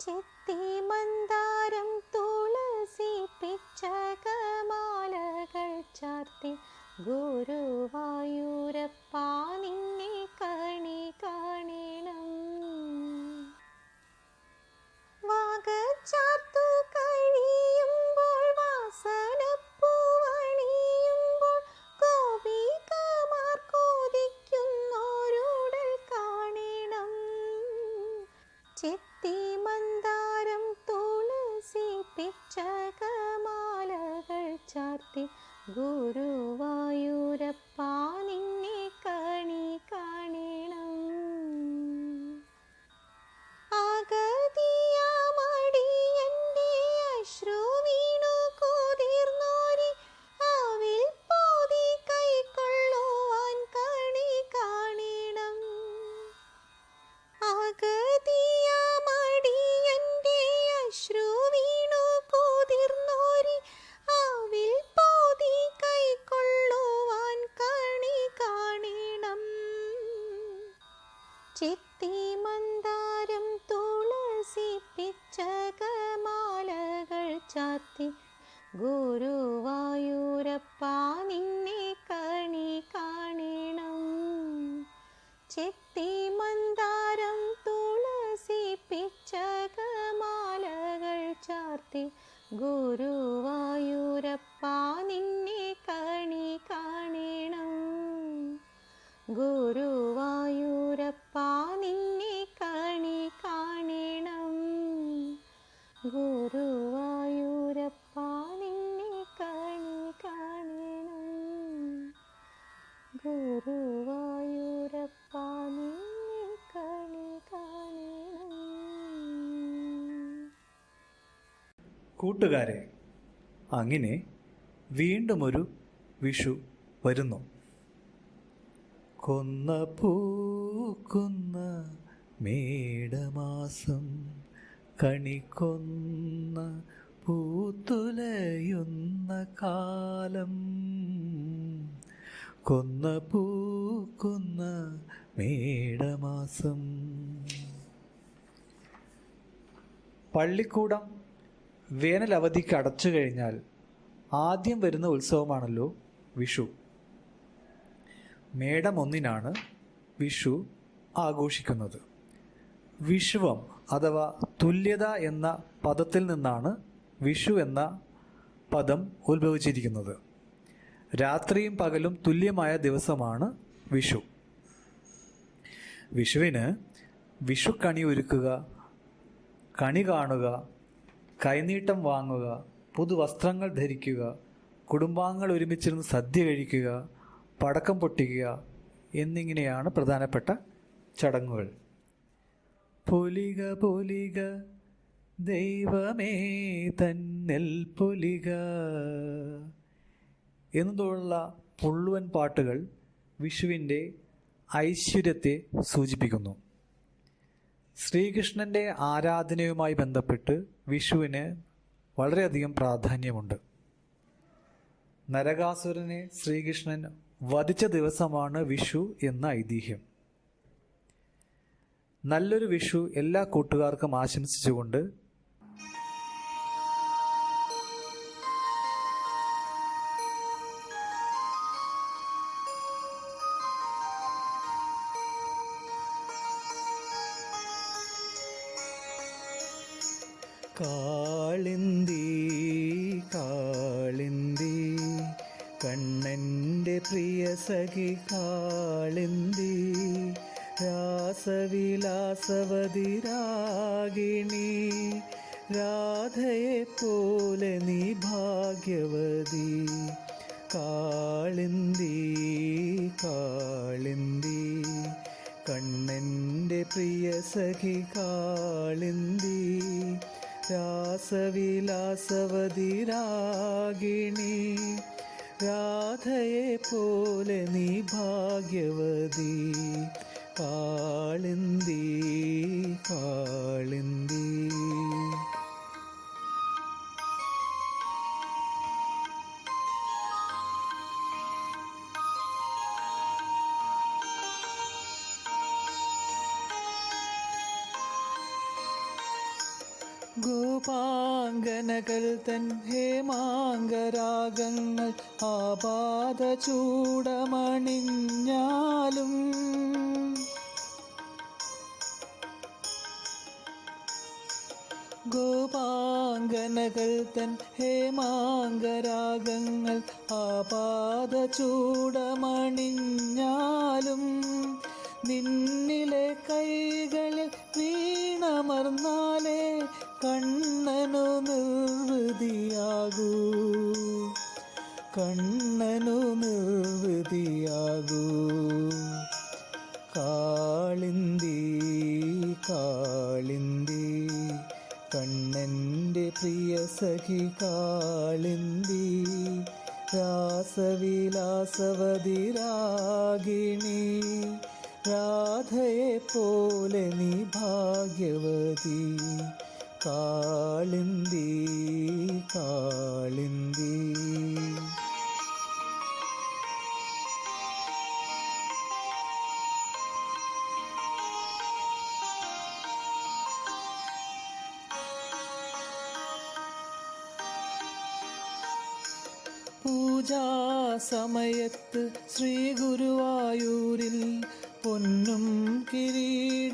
ചെത്തി മന്ദാരം തുളസി പിച്ചകമാലകൾ ചാർത്തി ഗുരുവായൂരപ്പ നിന്നെ കണി കാണണം. വാഗച്ചാർത്തു കഴിയുമ്പോൾ കാണണം. ചെത്തി പിച്ചകമാലകൾ ചാർത്തി ഗുരുവായൂരപ്പ ഗുരുവായൂരപ്പ കൂട്ടുകാരെ അങ്ങനെ വീണ്ടും ഒരു വിഷു വരുന്നു. കൊന്ന പൂക്കുന്ന മേടമാസം കണിക്കൊന്ന പൂത്തുലയുന്ന കാലം. കൊന്ന പൂക്കുന്ന മേടമാസം. പള്ളിക്കൂടം വേനൽ അവധിക്ക് അടച്ചു കഴിഞ്ഞാൽ ആദ്യം വരുന്ന ഉത്സവമാണല്ലോ വിഷു. മേടം ഒന്നിനാണ് വിഷു ആഘോഷിക്കുന്നത്. വിഷുവം അഥവാ തുല്യത എന്ന പദത്തിൽ നിന്നാണ് വിഷു എന്ന പദം ഉത്ഭവിച്ചിരിക്കുന്നത്. രാത്രിയും പകലും തുല്യമായ ദിവസമാണ് വിഷു. വിഷുവിന് വിഷുക്കണി ഒരുക്കുക കണി കാണുക കൈനീട്ടം വാങ്ങുക പുതുവസ്ത്രങ്ങൾ ധരിക്കുക കുടുംബാംഗങ്ങൾ ഒരുമിച്ചിരുന്ന് സദ്യ കഴിക്കുക പടക്കം പൊട്ടിക്കുക എന്നിങ്ങനെയാണ് പ്രധാനപ്പെട്ട ചടങ്ങുകൾ. പൊലിക പൊലിക ദൈവമേ തന്നിൽ പൊലിക എന്നതുള്ള പുള്ളുവൻ പാട്ടുകൾ വിഷുവിന്റെ ഐശ്വര്യത്തെ സൂചിപ്പിക്കുന്നു. ശ്രീകൃഷ്ണന്റെ ആരാധനയുമായി ബന്ധപ്പെട്ട് വിഷുവിന് വളരെയധികം പ്രാധാന്യമുണ്ട്. നരകാസുരനെ ശ്രീകൃഷ്ണൻ വധിച്ച ദിവസമാണ് വിഷു എന്ന ഐതിഹ്യം. നല്ലൊരു വിഷു എല്ലാ കൂട്ടുകാർക്കും ആശംസിച്ചുകൊണ്ട് കാളിന്തി കാളിന്തി കണ്ണന്റെ പ്രിയ സഖി കാളിന്തി രാസവിലാസവതി രാഗിണി രാധയെ പോലെ നീ ഭാഗ്യവതി. കാളിന്തി കാളിന്തി കണ്ണന്റെ പ്രിയ സഖി കാളിന്തി രാസവിലാസവതി രാഗിണി രാധയെ പോലെ നീ ഭാഗ്യവതി. കാളിന്തി കാളിന്തി. ഗോപാങ്കനകൾ തൻ ഹേമാങ്കരാഗങ്ങൾ ആപാത ചൂടമണിഞ്ഞാലും. ഗോപാങ്കനകൾ തൻ ഹേമാങ്കരാഗങ്ങൾ ആപാത ചൂടമണിഞ്ഞാലും. നിന്നിലെ കൈകളിൽ വീണമർന്നാലേ കണ്ണനു നിർവൃതിയാകൂ. കണ്ണനു നിർവൃതിയാകൂ. കാളിന്തി കാളിന്തി കണ്ണന്റെ പ്രിയ സഖി കാളിന്തി രാസവിലാസവതി രാഗിണി രാധയെ പോലെ നീ കാളിന്തി കാളിന്തി. പൂജാസമയത്ത് ശ്രീ ഗുരുവായൂരിൽ പൊന്നും കിരീടമണിഞ്ഞാലും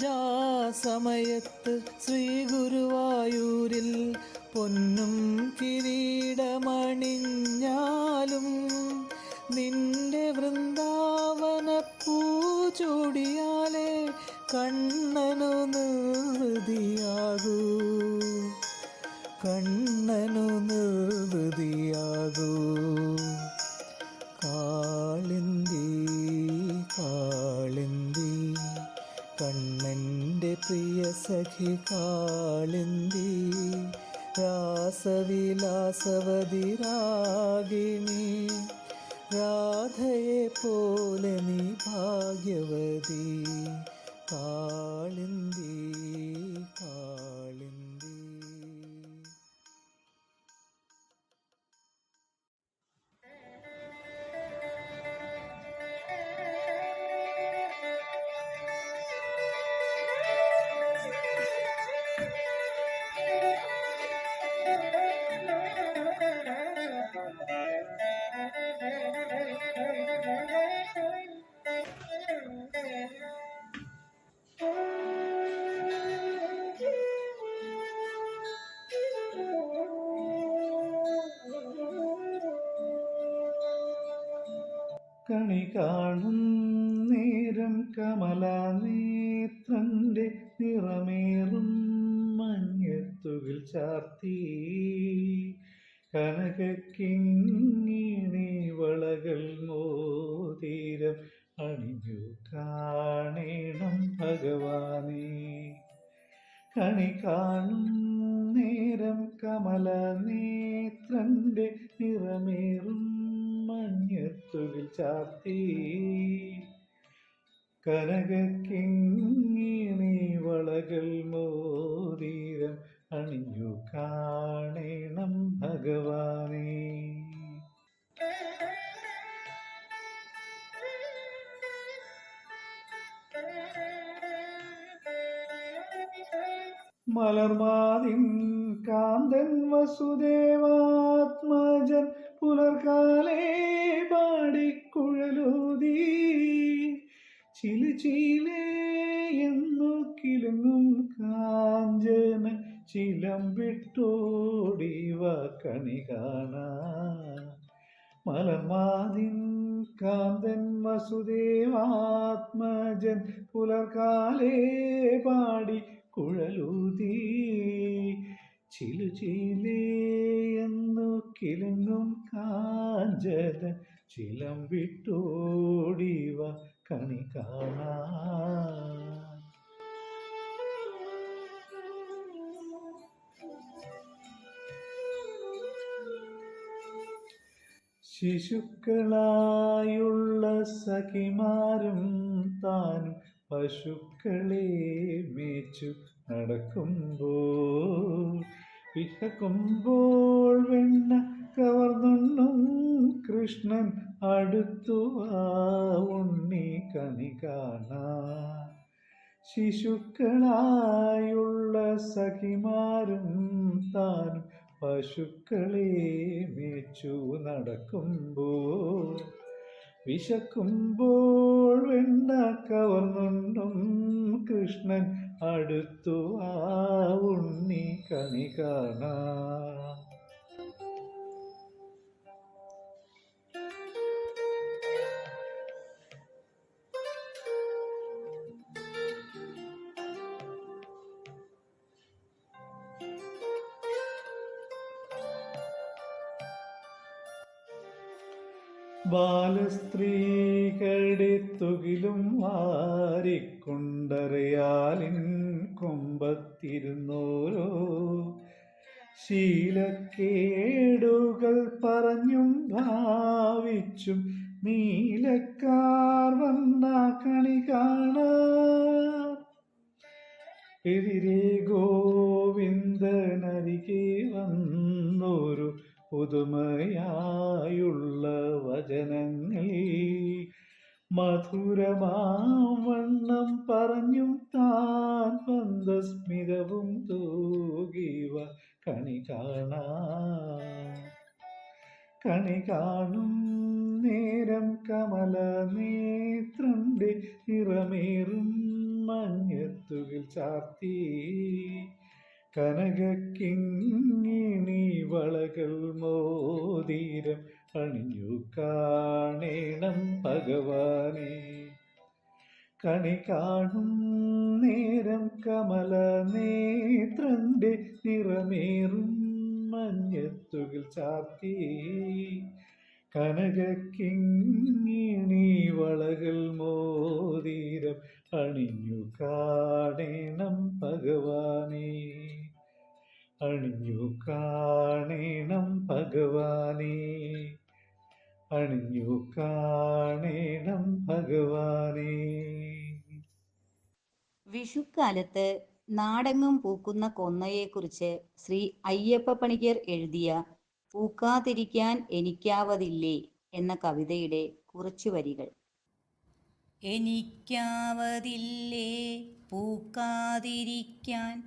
പൂജാസമയത്ത് ശ്രീ ഗുരുവായൂരിൽ പൊന്നും കിരീടമണിഞ്ഞാലും നിന്റെ വൃന്ദാവന പൂചൂടിയാലേ കണ്ണനു നിർവൃതിയാകൂ കണ്ണനു രാധയെ പോലെ നീ ഭാഗ്യവതി. കാളിന്തി കാളിന്തി കണി കാണും നേരം കമലാനേത്രന്റെ നിറമേറും മഞ്ഞത്തുകിൽ ചാർത്തി. കനകക്കിങ്ങിണി വളകൾ മോതിരം അണിഞ്ഞു കാണേണം ഭഗവാനെ. കണി കാണും നേരം കമല നേത്രന്റെ നിറമേറും മഞ്ഞത്തുകിൽ ചാർത്തി. കനകക്കിങ്ങിണി വളകൾ മോതിരം അണിഞ്ഞു കാണേണം ഭഗവാനേ. മലർമാതിൻ കാന്തൻ വസുദേവാത്മജൻ പുലർകാലേ പാടിക്കുഴലൂതി. ചിലു ചീലേ എന്നു കിലുങ്ങും കാഞ്ചന ചിലം വിട്ടോടിവ കണി കാണാൻ മലർമാതിൻ കാന്തൻ വസുദേവാത്മജൻ പുലർകാലേ പാടി കുഴലൂതി ചിലു ചിലേ എന്നു കിലുങ്ങും കാഞ്ചത ചിലം വിട്ടോടിവ കണി കാണാ ശിശുക്കളായുള്ള സഖിമാരും താനും പശുക്കളെ മേച്ചു നടക്കുമ്പോൾ വിശക്കുമ്പോൾ വെണ്ണ കവർന്നുണ്ണും. കൃഷ്ണൻ അടുത്തു ആ ഉണ്ണി കണി കാണാൻ ശിശുക്കളായുള്ള സഖിമാരും താനും പശുക്കളെ മേച്ചു നടക്കുമ്പോൾ. വിശക്കുമ്പോൾ വെണ്ണ കവർന്നുണ്ടും കൃഷ്ണൻ അടുത്തു ആ ഉണ്ണി കണി കാണാം. ബാലസ്ത്രീകളുടെ തുകിലും കൊമ്പത്തിരുന്നോരോ ശീലക്കേടുകൾ പറഞ്ഞും ഭാവിച്ചും നീലക്കാർ വന്ന കണി കാണ. എതിരെ ഗോവിന്ദനരികെ വന്നൊരു പുതുമയായുള്ള വചനങ്ങൾ മധുരമാവണ്ണം പറഞ്ഞും താൻ പന്തസ്മിതവും തൂകിവ കണി കാണാ. കണി കാണും നേരം കമല നേത്രണ്ടി നിറമേറും മഞ്ഞത്തുകിൽ ചാർത്തി. കനകക്കിങ്ങിണി വളകൾ മോതിരം അണിഞ്ഞു കാണേണം ഭഗവാനെ. കണി കാണും നേരം കമല നേത്രന്റെ നിറമേറും മഞ്ഞത്തുകിൽ ചാർത്തി. കനകക്കിങ്ങിണി വളകൾ മോതിരം അണിഞ്ഞു കാണേണം ഭഗവാനെ. അണിഞ്ഞു കാണേണം ഭഗവാനെ. അണിഞ്ഞു കാണേണം ഭഗവാനെ. വിഷുക്കാലത്ത് നാടെങ്ങും പൂക്കുന്ന കൊന്നയെക്കുറിച്ച് ശ്രീ അയ്യപ്പ പണിക്കർ എഴുതിയ പൂക്കാതിരിക്കാൻ എനിക്കാവതില്ലേ എന്ന കവിതയുടെ കുറച്ചു വരികൾ. എനിക്കാവതില്ലേ പൂക്കാതിരിക്കാൻ?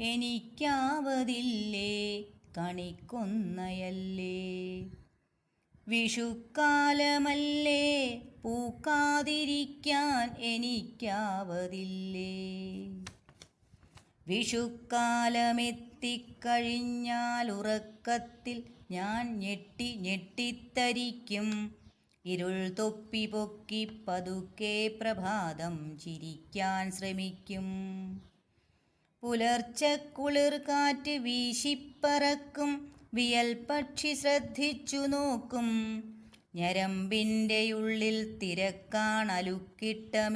എനിക്കാവതില്ലേ കണിക്കൊന്നയല്ലേ? വിഷുക്കാലമല്ലേ? പൂക്കാതിരിക്കാൻ എനിക്കാവതില്ലേ? വിഷുക്കാലമെത്തിക്കഴിഞ്ഞാൽ ഉറക്കത്തിൽ ഞാൻ ഞെട്ടി ഞെട്ടിത്തരിക്കും. ഇരുൾ തൊപ്പി പൊക്കി പതുക്കെ പ്രഭാതം ചിരിക്കാൻ ശ്രമിക്കും. പുലർച്ചെ കുളിർ കാറ്റ് വീശിപ്പറക്കും. വിയൽ പക്ഷി ശ്രദ്ധിച്ചു നോക്കും. ഞരമ്പിന്റെ ഉള്ളിൽ തിരക്കാണലുക്കിട്ട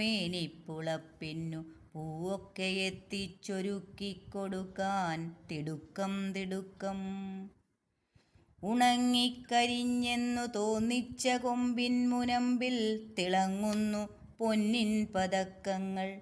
പൂവൊക്കെ എത്തിച്ചൊരുക്കിക്കൊടുക്കാൻ തിടുക്കം തിടുക്കം. ഉണങ്ങിക്കരിഞ്ഞെന്നു തോന്നിച്ച കൊമ്പിൻ മുനമ്പിൽ തിളങ്ങുന്നു പൊന്നിൻ പതക്കങ്ങൾ.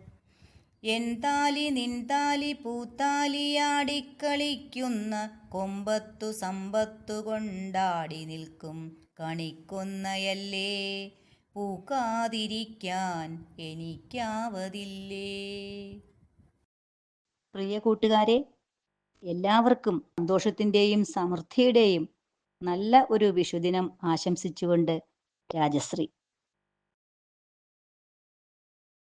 എൻ നിൻതാലി നിൻ താലി പൂത്താലിയാടിക്കളിക്കുന്ന കൊമ്പത്തു സമ്പത്തു കൊണ്ടാടി നിൽക്കും കണിക്കൊന്നയല്ലേ. പൂക്കാതിരിക്കാൻ എനിക്കാവതില്ലേ. പ്രിയ കൂട്ടുകാരെ എല്ലാവർക്കും സന്തോഷത്തിന്റെയും സമൃദ്ധിയുടെയും നല്ല ഒരു വിഷുദിനം ആശംസിച്ചുകൊണ്ട് രാജശ്രീ.